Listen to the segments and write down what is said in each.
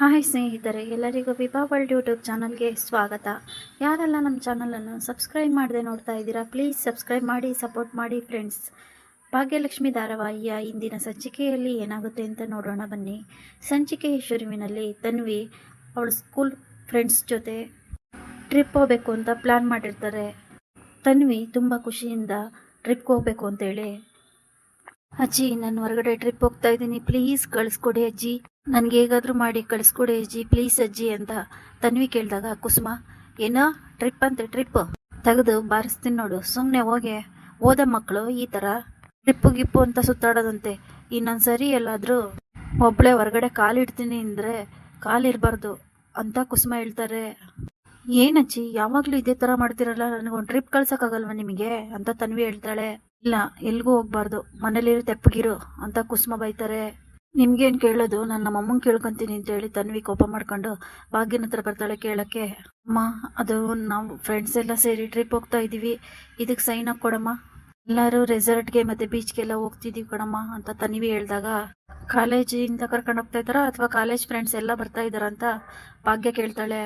Hi ಸ್ನೇಹಿತರೆ, ಎಲ್ಲರಿಗೂ ವಿಭಾ world YouTube ಚಾನಲ್ಗೆ ಸ್ವಾಗತ. ಯಾರೆಲ್ಲ ನಮ್ಮ ಚಾನಲನ್ನು ಸಬ್ಸ್ಕ್ರೈಬ್ ಮಾಡದೆ ನೋಡ್ತಾ ಇದ್ದೀರಾ ಪ್ಲೀಸ್ ಸಬ್ಸ್ಕ್ರೈಬ್ ಮಾಡಿ ಸಪೋರ್ಟ್ ಮಾಡಿ ಫ್ರೆಂಡ್ಸ್ ಭಾಗ್ಯಲಕ್ಷ್ಮಿ ಧಾರಾವಾಹಿಯ ಇಂದಿನ ಸಂಚಿಕೆಯಲ್ಲಿ ಏನಾಗುತ್ತೆ ಅಂತ ನೋಡೋಣ ಬನ್ನಿ. ಸಂಚಿಕೆ ಶುರುವಿನಲ್ಲಿ ತನ್ವಿ ಅವಳ ಸ್ಕೂಲ್ ಫ್ರೆಂಡ್ಸ್ ಜೊತೆ ಟ್ರಿಪ್ ಹೋಗಬೇಕು ಅಂತ ಪ್ಲ್ಯಾನ್ ಮಾಡಿರ್ತಾರೆ. ತನ್ವಿ ತುಂಬ ಖುಷಿಯಿಂದ ಟ್ರಿಪ್ಗೆ ಹೋಗಬೇಕು ಅಂತೇಳಿ. ಅಜ್ಜಿ, ನಾನು ಹೊರಗಡೆ ಟ್ರಿಪ್ ಹೋಗ್ತಾ ಇದ್ದೀನಿ ಪ್ಲೀಸ್ ಕಳಿಸ್ಕೊಡಿ ಅಜ್ಜಿ. ನನಗೆ ಹೇಗಾದರೂ ಮಾಡಿ ಕಳಿಸ್ಕೊಡಿ ಅಜ್ಜಿ ಪ್ಲೀಸ್ ಅಜ್ಜಿ ಅಂತ ತನ್ವಿ ಕೇಳಿದಾಗ, ಕುಸುಮ, ಏನೋ ಟ್ರಿಪ್ ಅಂತೆ ಟ್ರಿಪ್ ತೆಗೆದು ಬಾರಿಸ್ತೀನಿ ನೋಡು. ಸುಮ್ಮನೆ ಹೋಗಿ. ಓದ ಮಕ್ಕಳು ಈ ಥರ ಟ್ರಿಪ್ಪು ಗಿಪ್ಪು ಅಂತ ಸುತ್ತಾಡೋದಂತೆ. ಇನ್ನೊಂದು ಸರಿ ಎಲ್ಲಾದರೂ ಒಬ್ಬಳೇ ಹೊರಗಡೆ ಕಾಲಿಡ್ತೀನಿ ಅಂದರೆ ಕಾಲಿರಬಾರ್ದು ಅಂತ ಕುಸುಮ ಹೇಳ್ತಾರೆ. ಏನಜ್ಜಿ ಯಾವಾಗಲೂ ಇದೇ ಥರ ಮಾಡ್ತಿರಲ್ಲ? ನನಗೊಂದು ಟ್ರಿಪ್ ಕಳ್ಸೋಕ್ಕಾಗಲ್ವ ನಿಮಗೆ? ಅಂತ ತನ್ವಿ ಹೇಳ್ತಾಳೆ. ಇಲ್ಲ, ಎಲ್ಗೂ ಹೋಗ್ಬಾರ್ದು. ಮನೇಲಿರೋ ತೆಪ್ಪಗಿರು ಅಂತ ಕುಸುಮ ಬೈತಾರೆ. ನಿಮ್ಗೇನು ಕೇಳೋದು? ನಾನು ಕೇಳ್ಕೊಂತೀನಿ ಅಂತ ಹೇಳಿ ತನ್ವಿ ಕೋಪ ಮಾಡ್ಕೊಂಡು ಭಾಗ್ಯನ ಹತ್ರ ಬರ್ತಾಳೆ ಕೇಳಕ್ಕೆ. ಅಮ್ಮ, ಅದು ನಾವು ಫ್ರೆಂಡ್ಸ್ ಎಲ್ಲ ಸೇರಿ ಟ್ರಿಪ್ ಹೋಗ್ತಾ ಇದ್ದೀವಿ ಇದಕ್ಕೆ ಸೈನ್ ಅಪ್ ಕೊಡಮ್ಮ ಎಲ್ಲರೂ ರೆಸಾರ್ಟ್ಗೆ ಮತ್ತೆ ಬೀಚ್ಗೆಲ್ಲ ಹೋಗ್ತಿದೀವಿ ಕಣಮ್ಮ ಅಂತ ತನ್ವಿ ಹೇಳಿದಾಗ, ಕಾಲೇಜಿಂದ ಕರ್ಕೊಂಡು ಹೋಗ್ತಾ ಇದ್ದಾರಾ? ಅಥವಾ ಕಾಲೇಜ್ ಫ್ರೆಂಡ್ಸ್ ಎಲ್ಲ ಬರ್ತಾ ಇದ್ದಾರಾ? ಅಂತ ಭಾಗ್ಯ ಕೇಳ್ತಾಳೆ.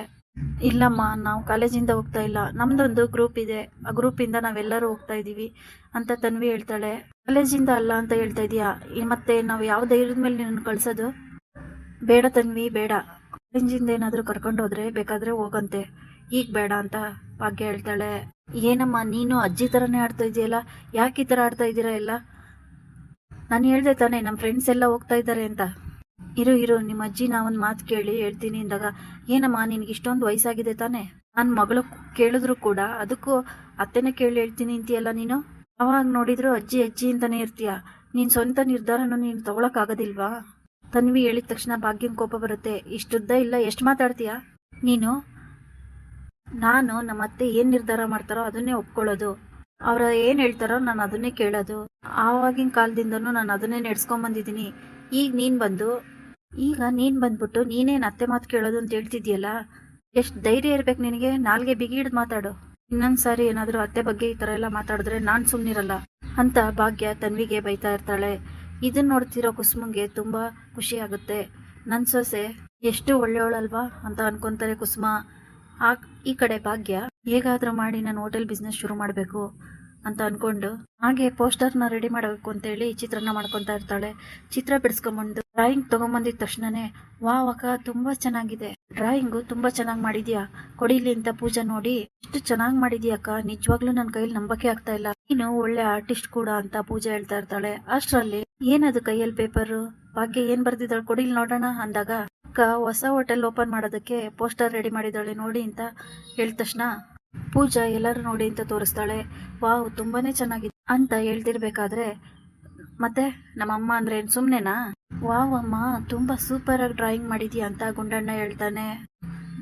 ಇಲ್ಲಮ್ಮ, ನಾವು ಕಾಲೇಜಿಂದ ಹೋಗ್ತಾ ಇಲ್ಲ. ನಮ್ದೊಂದು ಗ್ರೂಪ್ ಇದೆ. ಆ ಗ್ರೂಪಿಂದ ನಾವೆಲ್ಲರೂ ಹೋಗ್ತಾ ಇದ್ದೀವಿ ಅಂತ ತನ್ವಿ ಹೇಳ್ತಾಳೆ. ಕಾಲೇಜಿಂದ ಅಲ್ಲ ಅಂತ ಹೇಳ್ತಾ ಇದೀಯಾ? ಮತ್ತೆ ನಾವು ಯಾವ ಧೈರ್ಯದ ಮೇಲೆ ನಿನ್ನ ಕಳ್ಸೋದು? ಬೇಡ ತನ್ವಿ, ಬೇಡ. ಕಾಲೇಜಿಂದ ಏನಾದರೂ ಕರ್ಕೊಂಡು ಹೋದ್ರೆ ಬೇಕಾದ್ರೆ ಹೋಗಂತೆ. ಈಗ ಬೇಡ ಅಂತ ಭಾಗ್ಯ ಹೇಳ್ತಾಳೆ. ಏನಮ್ಮ, ನೀನು ಅಜ್ಜಿ ಥರನೇ ಆಡ್ತಾ ಇದೆಯಲ್ಲ? ಯಾಕೆ ಈ ಥರ ಆಡ್ತಾ ಇದ್ದೀರಾ ಎಲ್ಲ? ನಾನು ಹೇಳ್ದೆ ತಾನೇ ನಮ್ಮ ಫ್ರೆಂಡ್ಸ್ ಎಲ್ಲ ಹೋಗ್ತಾ ಇದ್ದಾರೆ ಅಂತ. ಇರು ಇರು, ನಿಮ್ಮ ಅಜ್ಜಿ ನಾ ಒಂದು ಮಾತು ಕೇಳಿ ಹೇಳ್ತೀನಿ ಅಂದಾಗ, ಏನಮ್ಮ, ನಿನಗೆ ಇಷ್ಟೊಂದು ವಯಸ್ಸಾಗಿದೆ ತಾನೇ? ನನ್ನ ಮಗಳು ಕೇಳಿದ್ರು ಕೂಡ ಅದಕ್ಕೂ ಅತ್ತೆನೇ ಕೇಳಿ ಹೇಳ್ತೀನಿ ಅಂತೀಯಲ್ಲ ನೀನು? ಅವಾಗ ನೋಡಿದ್ರು ಅಜ್ಜಿ ಅಜ್ಜಿ ಅಂತಾನೆ ಇರ್ತೀಯ. ನೀನು ಸ್ವಂತ ನಿರ್ಧಾರನೂ ನೀನು ತಗೊಳಕ್ಕಾಗೋದಿಲ್ವಾ? ತನ್ವಿ ಹೇಳಿದ ತಕ್ಷಣ ಭಾಗ್ಯನ ಕೋಪ ಬರುತ್ತೆ. ಇಷ್ಟುದ್ದ ಇಲ್ಲ, ಎಷ್ಟು ಮಾತಾಡ್ತೀಯ? ನೀನು? ನಾನು ನಮ್ಮ ಅತ್ತೆ ಏನು ನಿರ್ಧಾರ ಮಾಡ್ತಾರೋ ಅದನ್ನೇ ಒಪ್ಕೊಳ್ಳೋದು. ಅವ್ರ ಏನು ಹೇಳ್ತಾರೋ ನಾನು ಅದನ್ನೇ ಕೇಳೋದು. ಆವಾಗಿನ ಕಾಲದಿಂದನೂ ನಾನು ಅದನ್ನೇ ನಡೆಸ್ಕೊಂಬಂದಿದ್ದೀನಿ. ಈಗ ನೀನು ಬಂದು ಈಗ ನೀನು ಬಂದ್ಬಿಟ್ಟು ನೀನೇನ್ ಅತ್ತೆ ಮಾತು ಕೇಳೋದು ಅಂತ ಹೇಳ್ತಿದ್ಯಲ್ಲ? ಎಷ್ಟು ಧೈರ್ಯ ಇರ್ಬೇಕು ನಿನಗೆ? ನಾಲ್ಗೆ ಬಿಗಿ ಹಿಡ್ದು ಮಾತಾಡು. ಇನ್ನೊಂದು ಸಾರಿ ಏನಾದರೂ ಅತ್ತೆ ಬಗ್ಗೆ ಈ ತರ ಎಲ್ಲ ಮಾತಾಡಿದ್ರೆ ನಾನು ಸುಮ್ನಿರಲ್ಲ ಅಂತ ಭಾಗ್ಯ ತನ್ವಿಗೆ ಬೈತಾ ಇರ್ತಾಳೆ. ಇದನ್ನ ನೋಡ್ತಿರೋ ಕುಸುಮಂಗೆ ತುಂಬಾ ಖುಷಿ ಆಗುತ್ತೆ. ನನ್ನ ಸೊಸೆ ಎಷ್ಟು ಒಳ್ಳೆಯವಳಲ್ವಾ ಅಂತ ಅನ್ಕೊಂತಾರೆ ಕುಸುಮ. ಆ ಈ ಕಡೆ ಭಾಗ್ಯ ಹೇಗಾದ್ರೂ ಮಾಡಿ ನಾನು ಹೋಟೆಲ್ ಬಿಸ್ನೆಸ್ ಶುರು ಮಾಡಬೇಕು ಅಂತ ಅನ್ಕೊಂಡು ಹಾಗೆ ಪೋಸ್ಟರ್ನ ರೆಡಿ ಮಾಡಬೇಕು ಅಂತೇಳಿ ಚಿತ್ರನ ಮಾಡ್ಕೊತಾ ಇರ್ತಾಳೆ. ಚಿತ್ರ ಬಿಡಿಸ್ಕೊಂಬಂದು ಡ್ರಾಯಿಂಗ್ ತಗೊಂಬಂದಿದ ತಕ್ಷಣನೇ, ವಾವ್ ಅಕ್ಕ, ತುಂಬಾ ಚೆನ್ನಾಗಿದೆ. ಡ್ರಾಯಿಂಗು ತುಂಬಾ ಚೆನ್ನಾಗಿ ಮಾಡಿದ್ಯಾ? ಕೊಡಿಲಿ ಅಂತ ಪೂಜಾ ನೋಡಿ. ಇಷ್ಟು ಚೆನ್ನಾಗಿ ಮಾಡಿದ್ಯಾ ಅಕ್ಕ? ನಿಜವಾಗ್ಲೂ ನನ್ನ ಕೈಯಲ್ಲಿ ನಂಬಕ್ಕೆ ಆಗ್ತಾ ಇಲ್ಲ. ನೀನು ಒಳ್ಳೆ ಆರ್ಟಿಸ್ಟ್ ಕೂಡ ಅಂತ ಪೂಜಾ ಹೇಳ್ತಾ ಇರ್ತಾಳೆ. ಅಷ್ಟರಲ್ಲಿ ಏನದು ಕೈಯಲ್ಲಿ ಪೇಪರ್ ಭಾಗ್ಯ ಏನ್ ಬರ್ದಿದ್ದಾಳೆ? ಕೊಡಿಲಿ ನೋಡೋಣ, ಅಂದಾಗ, ಅಕ್ಕ, ಹೊಸ ಹೋಟೆಲ್ ಓಪನ್ ಮಾಡೋದಕ್ಕೆ ಪೋಸ್ಟರ್ ರೆಡಿ ಮಾಡಿದಾಳೆ ನೋಡಿ ಅಂತ ಹೇಳಿದ ತಕ್ಷಣ ಪೂಜಾ ಎಲ್ಲರೂ ನೋಡಿ ಅಂತ ತೋರಿಸ್ತಾಳೆ. ವಾವ್, ತುಂಬಾನೇ ಚೆನ್ನಾಗಿದೆ. ಅಂತ ಹೇಳ್ತಿರ್ಬೇಕಾದ್ರೆ ಮತ್ತೆ ನಮ್ಮಮ್ಮ ಅಂದ್ರೆ ಸುಮ್ನೆನಾ? ವಾವ್ ಅಮ್ಮ, ತುಂಬಾ ಸೂಪರ್ ಆಗಿ ಡ್ರಾಯಿಂಗ್ ಮಾಡಿದ್ಯಾ ಅಂತ ಗುಂಡಣ್ಣ ಹೇಳ್ತಾನೆ.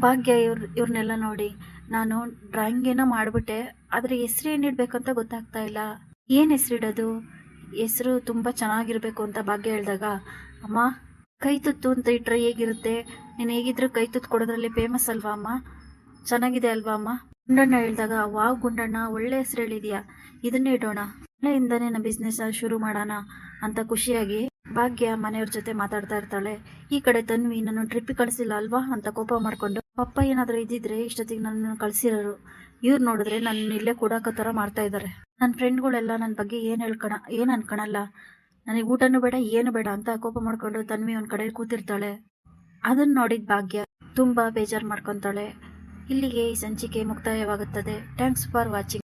ಭಾಗ್ಯ ಇವ್ರ ಇವ್ರನ್ನೆಲ್ಲ ನೋಡಿ. ನಾನು ಡ್ರಾಯಿಂಗ್ ಏನೋ ಮಾಡ್ಬಿಟ್ಟೆ, ಆದ್ರೆ ಹೆಸರು ಏನಿಡ್ಬೇಕು ಅಂತ ಗೊತ್ತಾಗ್ತಾ ಇಲ್ಲ. ಏನ್ ಹೆಸರಿಡೋದು ಹೆಸರು ತುಂಬಾ ಚೆನ್ನಾಗಿರ್ಬೇಕು ಅಂತ ಭಾಗ್ಯ ಹೇಳಿದಾಗ, ಅಮ್ಮ, ಕೈ ತುತ್ತು ಅಂತ ಇಟ್ರೆ ಹೇಗಿರುತ್ತೆ? ನೀನು ಹೇಗಿದ್ರು ಕೈ ತುತ್ತು ಕೊಡೋದ್ರಲ್ಲಿ ಫೇಮಸ್ ಅಲ್ವಾ ಅಮ್ಮ? ಚೆನ್ನಾಗಿದೆ ಅಲ್ವಾ ಅಮ್ಮ? ಗುಂಡಣ್ಣ ಹೇಳಿದಾಗ, ವಾವ್ ಗುಂಡಣ್ಣ, ಒಳ್ಳೆ ಹೆಸರು ಹೇಳಿದ್ಯಾ. ಇದನ್ನೇ ಇಡೋಣ. ನಾಳೆಯಿಂದನೇ ನಮ್ಮ ಬಿಸ್ನೆಸ್ ಶುರು ಮಾಡೋಣ ಅಂತ ಖುಷಿಯಾಗಿ ಭಾಗ್ಯ ಮನೆಯವ್ರ ಜೊತೆ ಮಾತಾಡ್ತಾ ಇರ್ತಾಳೆ. ಈ ಕಡೆ ತನ್ವಿ ನನ್ನ ಟ್ರಿಪ್ ಕಳಿಸಿಲ್ಲ ಅಲ್ವಾ ಅಂತ ಕೋಪ ಮಾಡ್ಕೊಂಡು, ಪಪ್ಪ ಏನಾದರೂ ಇದ್ದಿದ್ರೆ ಇಷ್ಟೊತ್ತಿಗೆ ನನ್ನ ಕಳಿಸಿರೋರು. ಇವ್ರು ನೋಡಿದ್ರೆ ನನ್ನ ಇಲ್ಲೇ ಕೂಡಾಕೋ ಥರ ಮಾಡ್ತಾ ಇದ್ದಾರೆ ನನ್ನ ಫ್ರೆಂಡ್ಗಳೆಲ್ಲ ನನ್ನ ಬಗ್ಗೆ ಏನು ಹೇಳ್ಕೊಣ, ಏನು ಅನ್ಕೊಳಲ್ಲ ನನಗೆ ಊಟನೂ ಬೇಡ, ಏನು ಬೇಡ ಅಂತ ಕೋಪ ಮಾಡ್ಕೊಂಡು ತನ್ವಿ ಒಂದು ಕಡೆ ಕೂತಿರ್ತಾಳೆ. ಅದನ್ನ ನೋಡಿದ ಭಾಗ್ಯ ತುಂಬ ಬೇಜಾರು ಮಾಡ್ಕೊತಾಳೆ. ಇಲ್ಲಿಗೆ ಈ ಸಂಚಿಕೆ ಮುಕ್ತಾಯವಾಗುತ್ತದೆ. Thanks for watching